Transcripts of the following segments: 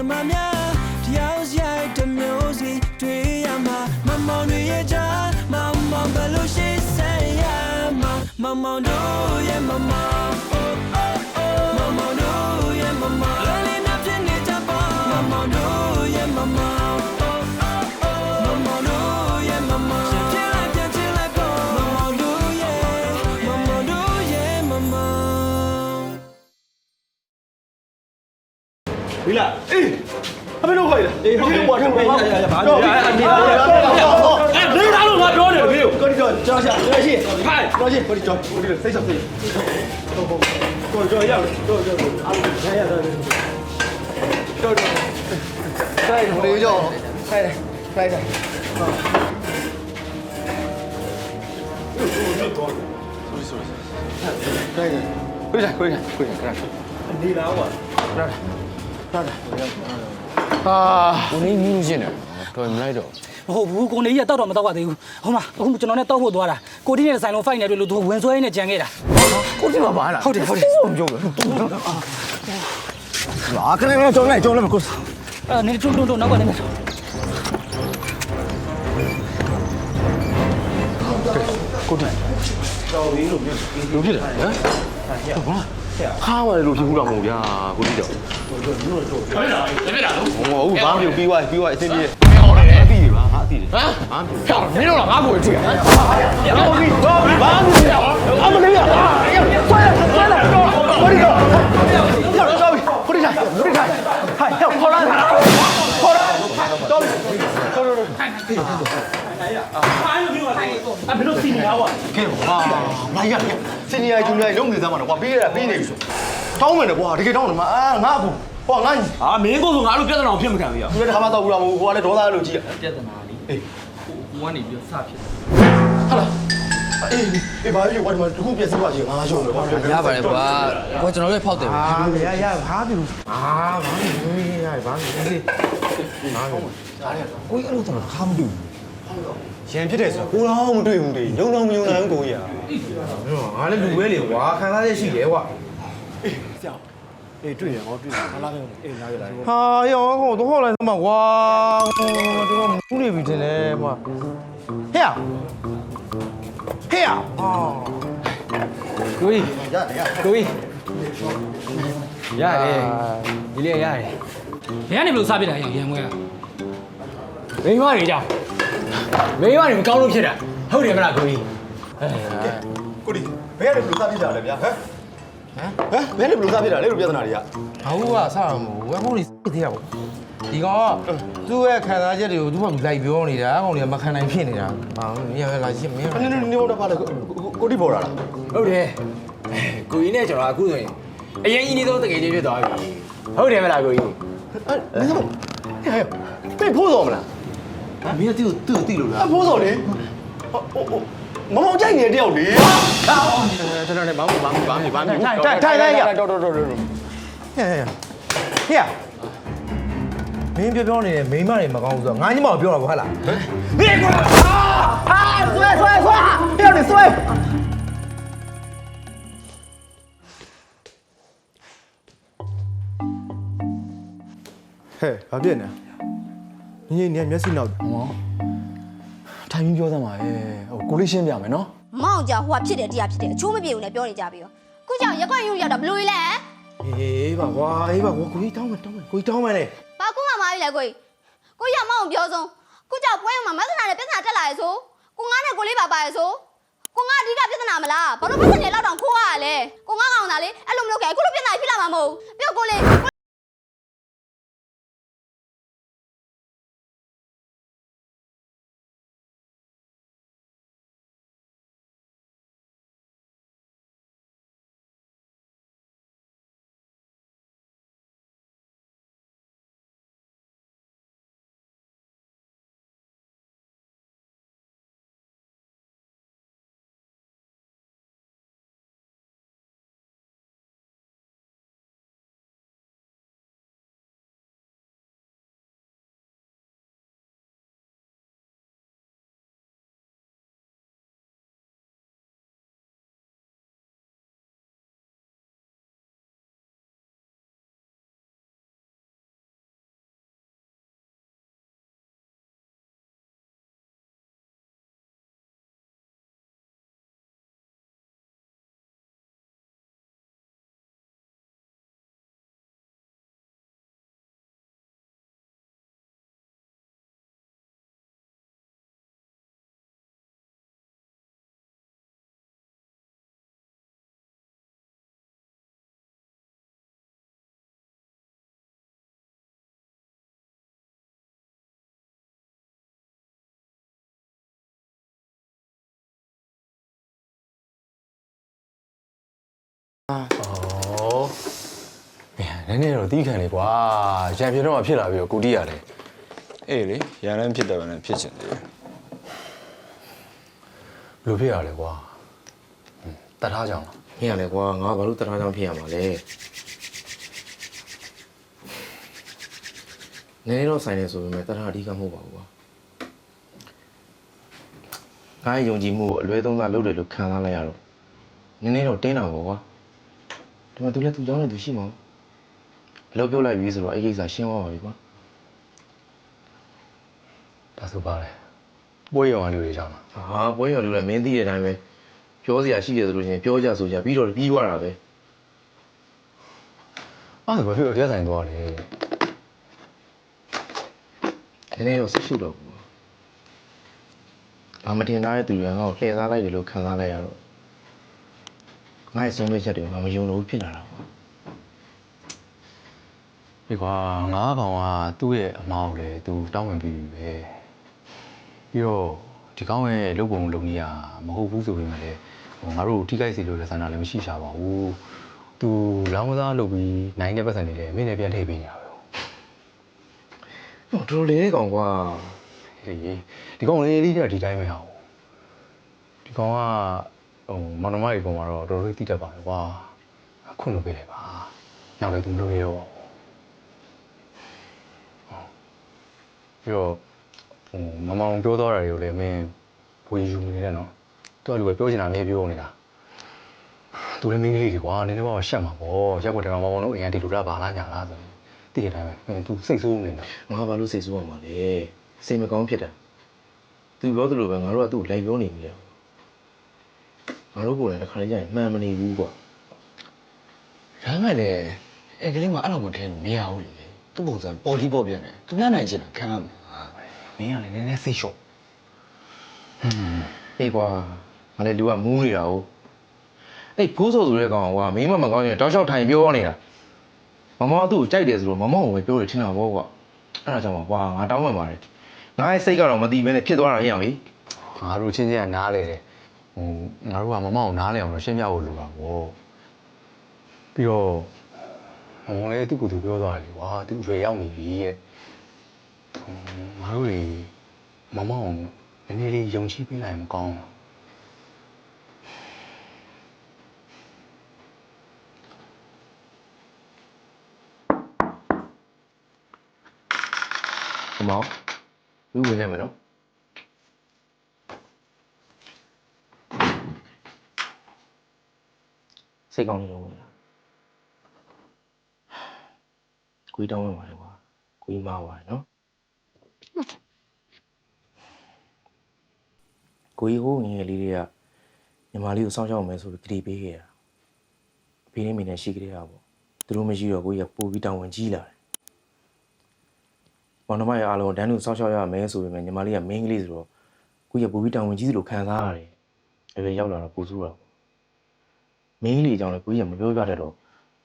နှမများတယောက်ရိုက်တစ်မျိုးစီတွေ့ရမှာမမောင်တွေရဲ့ကြားမမောင်ဘလို့ရှိဆက်ရမှာမမောင်တို့ရဲ့မမောင်မမောင်တို့ရဲ့မမောင်လည်းနေဖြစ်နေကြပါမမောင်တို့ရဲ့မမောင် ဒီလားအေးအမေတို့ခေါ်ရလားအေးဒီကွာထုတ်ပါဘာရရဘာရရအနေနဲ့အဲနေလာလို့ငါပြောတယ်ဘေးကိုကိုကြောကြောရှာရရှိဟိုင်ကြောရှိကိုကြောကိုစိတ်ဆောက်စိတ်ကိုကြောရကြောကြောအားရရရကြောကြောဆိုင်ဟိုလေးကြောဆိုင်ဆိုင်ဆိုင်ကိုကြကိုကြကိုကြနေလာကွာ ဟာကိုနေမြူးရှင်းတယ်တော်မလိုက်တော့မဟုတ်ဘူးကိုနေကြီးကတောက်တော့မတောက်ရသေးဘူးဟိုမှာအခုကျွန်တော်နဲ့တောက်ဖို့သွားတာကိုတီးနဲ့ဆိုင်လုံးဖိုက်နေတယ်လို့သူဝင်ဆွဲရင်းနဲ့ကြံခဲ့တာကိုဒီမှာပါလားဟုတ်တယ်ဟုတ်တယ်မပြောဘူးလာခဏလေးကြောင်းလိုက်ကြောင်းလိုက်ကိုအဲ့နေတွန်းတွန်းတွန်းနောက်ကနေနေလူဖြစ်တယ်ဟမ်ခါပါလေလူဖြစ်ဘူးတော့မဟုတ်ဗျာကိုဒီတော့ဟုတ် လားဖြစ်တာလို့ဟောဟုတ်ဘာမှမပြီးသွားပြီးသွားအဆင်ပြေဟုတ်တယ်အပြီးပါငါအပြီးတယ်ဟမ်ဘာမှမပြောမင်းတို့ကငါ့ကိုကြည့်ရဟုတ်ပြီဟုတ်ပြီဘာမှမပြောအမလေးရဆွဲဆွဲလာတော့ကိုဒီတော့ရောက်တော့ကိုဒီတိုင်းကိုဒီတိုင်းဟိုင်ဟဲ့ခေါ်လာခေါ်လာတော့တော်တော်အမေတို့စီနေရကွာကဲဟာဘာရလဲစင်နီယာဂျူနီယာလုံးနေသားမှာတော့ကွာပြီးရတာပြီးနေပြီဆို တောင်းမယ်နဲ့ကွာတကယ်တောင်းတယ်မအာငါအကူဟောငါညီဟာမင်းကိုဆိုငါတို့ပြဿနာကိုဖြစ်မခံဘူးရောဒီတစ်ခါမှတော့ဘူးလားမဟုတ်ဘူးဟိုကလည်းဒေါသလိုကြီးတာပြဿနာလေးအေးကိုကနေပြီးစဖြစ်တယ်ဟာလားအေးအေးဘာလို့ဘာမှတခုပြစီပါချင်ငါရှုံးတယ်ဘာလို့ရပါတယ်ကွာကွာကျွန်တော်လည်းဖောက်တယ်ဟာရရဟာပြီဟာဘာလို့ရရဘာလို့ဒီဟာကိုကြီးအဲ့လိုတော့ခါမတူဘူးရန်ဖြစ်တယ်ဆိုတော့ကိုတော့မတွေ့ဘူးလေလုံတော့မယုံနိုင်ဘူးကိုကြီးอ่ะအေးငါလည်းလူပဲလေကွာခံစားရရှိတယ်ကွာ အေးတွေ့တယ်ဟောတွေ့တယ်ဟာလာတယ်အေးနားရလာဟာရောဟိုတော့လိုက်သမားကွာဟိုတော့မူးနေပြီတင်လေကွာဟဲ့ဟဲ့ဟာကိုကြီးကိုကြီးရတယ်ဒီလေးရတယ်ဘယ်ကနေဘလို့စားပြတာရရန်မွဲကမိန်းမတွေကြောင့်မိန်းမတွေမကောင်းလို့ဖြစ်တာဟုတ်တယ်မလားကိုကြီးကိုဒီဘယ်ကနေဘလို့စားပြကြလဲဗျာဟမ် ဟမ်ဘယ်ကနေဘလို့စားပြတာလဲလို့ပြဿနာတွေကဟိုကစားတော့မဟုတ်ဝဲဟိုလေးသိသေးရပါဒီကောင်ကသူ့ရဲ့ခံစားချက်တွေကိုသူ့ဘာလိုက်ပြောနေတာကောင်တွေကမခံနိုင်ဖြစ်နေတာဘာလို့မရလာရှင်းမရနင်းနင်းနေတော့ပါလေကိုဒီပေါ်လာလားဟုတ်တယ်ကိုကြီးနဲ့ကျွန်တော်အခုဆိုရင်အရင်ကြီးနေတော့တကယ်ချင်းဖြစ်သွားပြီဟုတ်တယ်မလားကိုကြီးအဲ့နင်းတော့ဟဲ့ပြေးဖို့တော်မလားမင်းကသူ့ကိုသူ့ကိုသိလို့လားအဖိုးတော်လေဟိုဟို မမောင်ကြိုက်နေတဲ့တယောက်လေကျွန်တော်လည်းဘာမှဘာမှဘာမှဘာမှထိုင်ထိုင်ထိုင်ထိုင်ရတော်တော်တော်တော်ဟဲ့ဟဲ့ဟဲ့မင်းပြောပြောနေတယ်မိန်းမတွေမကောင်းဘူးဆိုတော့ငါညီမကိုပြောတာပေါ့ဟုတ်လားမင်းကွာအာဆွဲဆွဲဆွဲပြောနေဆွဲဟဲ့ဘာဖြစ်နေညင်နေမျက်စိနောက်တယ် ထိုင်ပြီးပြောသမှာရဲ့ဟိုကိုလေးရှင်းပြမယ်နော်မောင်ကြဟိုကဖြစ်တယ်တရားဖြစ်တယ်အချိုးမပြေဘူးနဲ့ပြောနေကြပြီရောခုကြောင့်ရက်ကွက်ရုံရောက်တာဘလို့လဲအေးပါကွာအေးပါကွာကိုကြီးတောင်းမယ်တောင်းမယ်ကိုကြီးတောင်းမယ်လေဘာခုမှမအားပြီလဲကိုကြီးကိုကြီးကမောင်ကိုပြောဆုံးခုကြောင့်ပွဲရုံမှာမသနာနဲ့ပြဿနာတက်လာရဲဆိုကိုငါနဲ့ကိုလေးပါပါရဲဆိုကိုငါအဓိကပြဿနာမလားဘာလို့ပြဿနာလောက်တောင်ခိုးရလဲကိုငါကောင်တာလေအဲ့လိုမလုပ်ခဲ့အခုလိုပြဿနာဖြစ်လာမှာမဟုတ်ဘူးပြီးတော့ကို လေးနည်းနည်းတော့တီးခံလေကွာရံပြတော့မှဖြစ်လာပြီးတော့ကိုတီးရတယ်အေးလေရန်လည်းဖြစ်တယ်ဗနဲ့ဖြစ်ချင်တယ်ဘယ်လိုဖြစ်ရလဲကွာတတ်ထားကြအောင်လားမင်းရလေကွာငါဘာလို့တထားချောင်းဖြစ်ရမှာလဲနည်းနည်းတော့ဆိုင်နေဆိုပေမဲ့တထားအဓိကမဟုတ်ပါဘူးကွာငါ့ရဲ့ယုံကြည်မှုကိုအလွဲသုံးစားလုပ်တယ်လို့ခံစားလိုက်ရတော့နည်းနည်းတော့တင်းတာပေါ့ကွာ ဒီမှာသူလည်းသူကြောင်းနဲ့သူရှိမှာအလုပ်ပြုတ်လိုက်ပြီဆိုတော့အဲ့ကိစ္စရှင်းသွားပါပြီကွာဒါဆိုပါလေပွဲရောင်လူတွေကြောင်းလားဟာပွဲရော်လို့လည်းမင်းသိတဲ့အတိုင်းပဲပြောစရာရှိတယ်ဆိုလို့ရှိရင်ပြောကြဆိုကြပြီးတော့ပြီးသွားတာပဲအဲ့ဒါဘာဖြစ်လို့ရက်ဆိုင်သွားလဲနည်းနည်းတော့ဆက်ရှုတော့ဘူးဘာမတင်သားတဲ့သူတွေကငါ့ကိုလှည့်စားလိုက်တယ်လို့ခံစားလိုက်ရတော့ ငါ့ရဲ့ဆုံးဖြတ်ချက်တွေကငါမယုံလို့ဘူးဖြစ်လာတာပေါ့ဒီကွာငါးကောင်ကသူ့ရဲ့အမောက်လေသူတောင်းဝင်ပြီးပြီပဲပြီးတော့ဒီကောင်ရဲ့လုပ်ပုံလုပ်နည်းကမဟုတ်ဘူးဆိုပေမဲ့လေဟိုငါတို့ထိခိုက်စီလို့လည်းဆန္ဒလည်းမရှိရှာပါဘူးသူလောင်းကစားလုပ်ပြီးနိုင်တဲ့ပတ်စံတွေလည်းမင်းလည်းပြန်ထည့်ပေးနေတာပဲဟိုတော်တော်လေးကောင်ကွာဟေးဒီကောင်လေးလေးကဒီတိုင်းပဲဟာဒီကောင်က ဟိုမောင်နှမတွေပုံမှာတော့တော်တော်လေးတိတတ်ပါလေကွာခွင့်လို့ပေးလိုက်ပါနောက်လည်းသူမလုပ်ရတော့ပြီးတော့ဟိုမမောင်ပြောသွားတာတွေကိုလည်းမင်းဝေယူနေတယ်နော်သူကလူပဲပြောချင်တာလည်းပြောနေတာသူလည်းမင်းကလေးကြီးကွာနည်းနည်းပါးရှက်မှာပေါ့ရက်ွက်တယ်မှာမောင်တို့အရင်ဒီလိုလာပါလားညာလားဆိုရင်တည်ရတိုင်းပဲသူစိတ်ဆိုးနေတာငါဘာလို့စိတ်ဆိုးရမှာလဲစိတ်မကောင်းဖြစ်တာသူပြောသလိုပဲငါတို့ကသူ့ကိုလိုက်ပြောနေပြီလေ ငါတို့ကိုယ်လည်းတစ်ခါလေးကျရင်မှန်မနေဘူးကွာဒါမှလည်းအဲ့ကလေးမှအဲ့လိုမထင်မရဘူးလေသူ့ပုံစံပေါ်လီပေါ်ပြန်တယ်သူများနိုင်ချင်တာခံရမယ်မင်းကလည်းနည်းနည်းစိတ်လျှော့အေးကွာငါလည်းလူကမူးနေတာဟုတ်အဲ့ဘိုးစောဆိုတဲ့ကောင်ကမင်းမမကောင်းရင်တောက်လျှောက်ထိုင်ပြောနေတာမမောသူ့ကိုကြိုက်တယ်ဆိုတော့မမောကိုပဲပြောတယ်ထင်တာပေါ့ကွာအဲ့ဒါကြောင့်ပါကွာငါတောင်းပန်ပါတယ်ငါရဲ့စိတ်ကတော့မတည်မဲနဲ့ဖြစ်သွားတာရအောင်လေငါတို့ချင်းချင်းကနားလေတယ် ဟိုငါတို့ကမမအောင်နားလေအောင်တော့ရှင်းပြဖို့လိုတာပေါ့ပြီးတော့ဟိုလေသူ့ကိုယ်သူပြောသွားတယ်လေကွာသူရွယ်ရောက်နေပြီရဲ့ဟိုငါတို့တွေမမအောင်နည်းနည်းလေးယုံကြည်ပေးလိုက်မကောင်းဘူးမမောလူဝင်နေမယ်နော် စိတ်ကောင်းနေတော့ဝင်လာကိုကြီးတောင်းဝင်ပါတယ်ကွာကိုကြီးမားပါတယ်နော်ကိုကြီးဟိုငယ်ငယ်လေးတွေကညီမလေးကိုစောင့်ရှောက်မယ်ဆိုပြီးကြည်ပေးခဲ့တာအဖေနဲ့မိနဲ့ရှိကြတာပေါ့သူတို့မရှိတော့ကိုကြီးကပို့ပြီးတောင်းဝင်ကြီးလာတယ်မောင်နှမရဲ့အားလုံးဒန်းတို့စောင့်ရှောက်ရမယ်ဆိုပေမဲ့ညီမလေးကမင်းကလေးဆိုတော့ကိုကြီးကပူပြီးတောင်းဝင်ကြီးစလို့ခံစားရတယ်။အဲပဲရောက်လာတော့ပူဆူတာပေါ့။ မင်းကလေးအကြောင်းလည်းကိုကြီးကမပြောပြတတ်တော့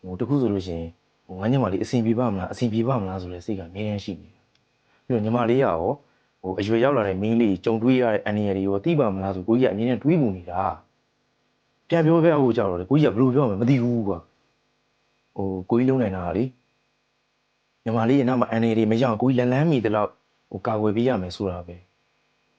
ဟိုတခုဆိုလို့ရှိရင်ဟိုငါညီမလေးအဆင်ပြေပါမလားအဆင်ပြေပါမလားဆိုတဲ့စိတ်ကအမြဲတမ်းရှိနေတယ်။ပြီးတော့ညီမလေးကရောဟိုအရွယ်ရောက်လာတဲ့မင်းလေးကြုံတွေးရတဲ့အန်ရတွေရောသိပါမလားဆိုကိုကြီးကအမြဲတမ်းတွေးမှုနေတာ။ပြန်ပြောပြဖို့ကြောက်တော့လေကိုကြီးကဘယ်လိုပြောမှမသိဘူးကွာ။ဟိုကိုကြီးလုံးနိုင်တာကလေညီမလေးရဲ့နောက်မှာအန်နေတွေမရောက်ကိုကြီးလန်လန်းမိတလောက်ဟိုကာကွယ်ပေးရမယ်ဆိုတာပဲ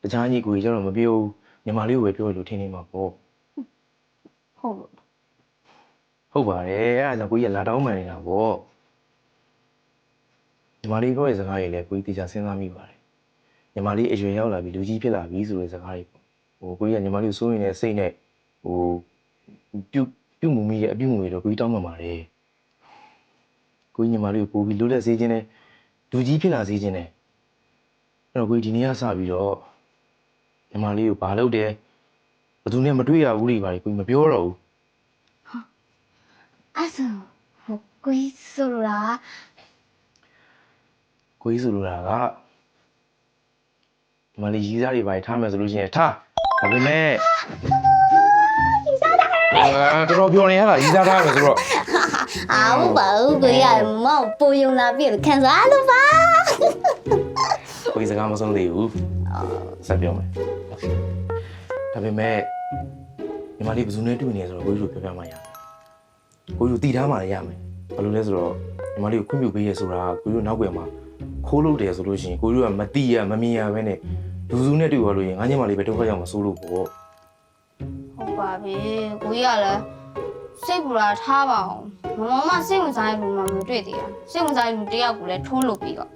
တခြားညီကိုကြီးကျတော့မပြောဘူးညီမလေးကိုပဲပြောရလို့ထင်နေမှာပေါ့ ဟုတ် ဟုတ်ပါတယ်အဲ့ဒါကြောင့်ကိုကြီးကလာတောင်းမှန်နေတာပေါ့ညီမလေးပြောတဲ့စကားတွေလည်းကိုကြီးတေချာစဉ်းစားမိပါတယ်ညီမလေးအရွယ်ရောက်လာပြီလူကြီးဖြစ်လာပြီဆိုတဲ့စကားတွေပေါ့ဟိုကိုကြီးကညီမလေးကိုစိုးရင်လည်းစိတ်နဲ့ဟိုပြုတ်ပြုတ်မှုမိရဲ့အပြုတ်မှုတွေတော့ကိုကြီးတောင်းမှန်ပါတယ်ကိုကြီးညီမလေးကိုပို့ပြီးလွတ်လပ်စေခြင်းနဲ့လူကြီးဖြစ်လာစေခြင်းနဲ့အဲ့တော့ကိုကြီးဒီနေ့ကစပြီးတော့ညီမလေးကိုဘာလုပ်တယ်ဘယ်သူနဲ့မတွေ့ရဘူးလေပါလေကိုကြီးမပြောတော့ဘူး အဲ့ဆိုဟိုကိုကြီးဆိုလိုတာကိုကြီးဆိုလိုတာကဒီမလေးရီးစားတွေပါထားမယ်ဆိုလို့ရှိရင်ထားဒါပေမဲ့ရီးစားထားတော်တော်ပြောနေရတာရီးစားထားမယ်ဆိုတော့အာဟုတ်ပါဘူးကိုကြီးကမောင်ပိုယုံလာပြီလို့ခံစားလို့ပါကိုကြီးစကားမဆုံးသေးဘူးဆက်ပြောမယ်ဒါပေမဲ့ဒီမလေးဘယ်သူနဲ့တွေ့နေလဲဆိုတော့ကိုကြီးတို့ပြောပြမှရတယ် ကိုကြီးကိုတည်ထားမှလည်းရမယ်ဘာလို့လဲဆိုတော့ညီမလေးကိုခွင့်ပြုပေးရဆိုတာကိုကြီးတို့နောက်ွယ်မှာခိုးလို့တယ်ဆိုလို့ရှိရင်ကိုကြီးတို့ကမတိရမမြင်ရဘဲနဲ့လူစုနဲ့တွေ့ရလို့ရင်ငါညီမလေးပဲဒုက္ခရောက်မှာစိုးလို့ပေါ့ဟုတ်ပါပြီကိုကြီးကလည်းစိတ်ပူတာထားပါအောင်မမမစိတ်ဝင်စားတဲ့လူမှမတွေ့သေးတာစိတ်ဝင်စားတဲ့လူတယောက်ကိုလည်းထိုးလို့ပြီးတော့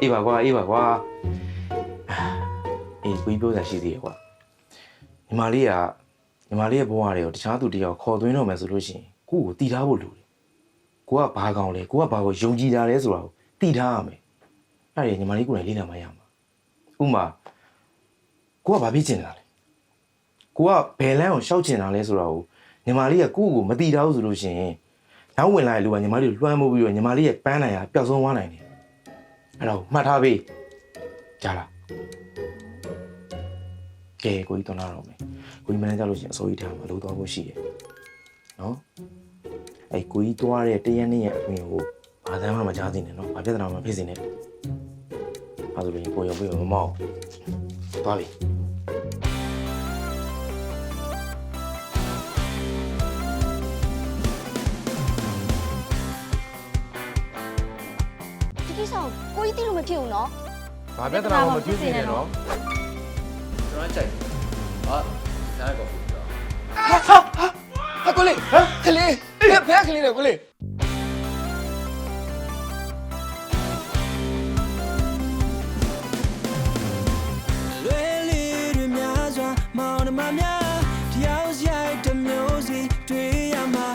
အေးပါကွာအေးပါကွာအေးကိုကြီးပြောတာရှိသေးတယ်ကွာညီမလေးက ညီမလေးရဲ့ဘဝတွေကိုတခြားသူတယောက်ခေါ်သွင်းတော့မယ်ဆိုလို့ရှိရင်ကိုယ့်ကိုတည်ထားဖို့လိုတယ်ကိုကဘာကောင်လဲကိုကဘာကိုယုံကြည်တာလဲဆိုတာကိုတည်ထားရမယ်အဲ့ဒါညီမလေးကိုယ်တိုင်လေ့လာမှရမှာဥပမာကိုကဘာဖြစ်ချင်တာလဲကိုကဘယ်လန်းကိုရှောက်ချင်တာလဲဆိုတာကိုညီမလေးကကိုယ့်ကိုမတည်ထားဘူးဆိုလို့ရှိရင်နောက်ဝင်လာတဲ့လူကညီမလေးကိုလွှမ်းမိုးပြီးတော့ညီမလေးရဲ့ပန်းနိုင်ရပျောက်ဆုံးသွားနိုင်တယ်အဲ့တော့မှတ်ထားပေးကြားလားကဲကိုကြီးတော်လာတော့မယ် ကိုကြီးမန်းကြလို့ရှိရင်အစိုးရထားမှာလို့တော့ဖို့ရှိတယ်နော်အဲ့ကိုကြီးသွားတဲ့တရက်နေ့ရဲ့အပြင်ကိုဘာသာမှမကြားသိနဲ့နော်ဘာပြဿနာမှမဖြစ်စေနဲ့အဲ့ဒါဆိုရင်ကိုရောပြေမမောက်သွားပြီဒီကိစ္စကိုကိုကြီးသိလို့မဖြစ်ဘူးနော်ဘာပြဿနာမှမဖြစ်စေနဲ့နော်ကျွန်တော်ကြိုက်ဟာ နားကောဘူးတော့ဟာကိုလေးဟမ်ကလေးဘယ်ဘယ်ကလေးလဲကိုလေးလွယ်လေးတွေများစွာမောင်နှမများတယောက်ရိုက်တစ်မျိုးစီတွေ့ရမှာ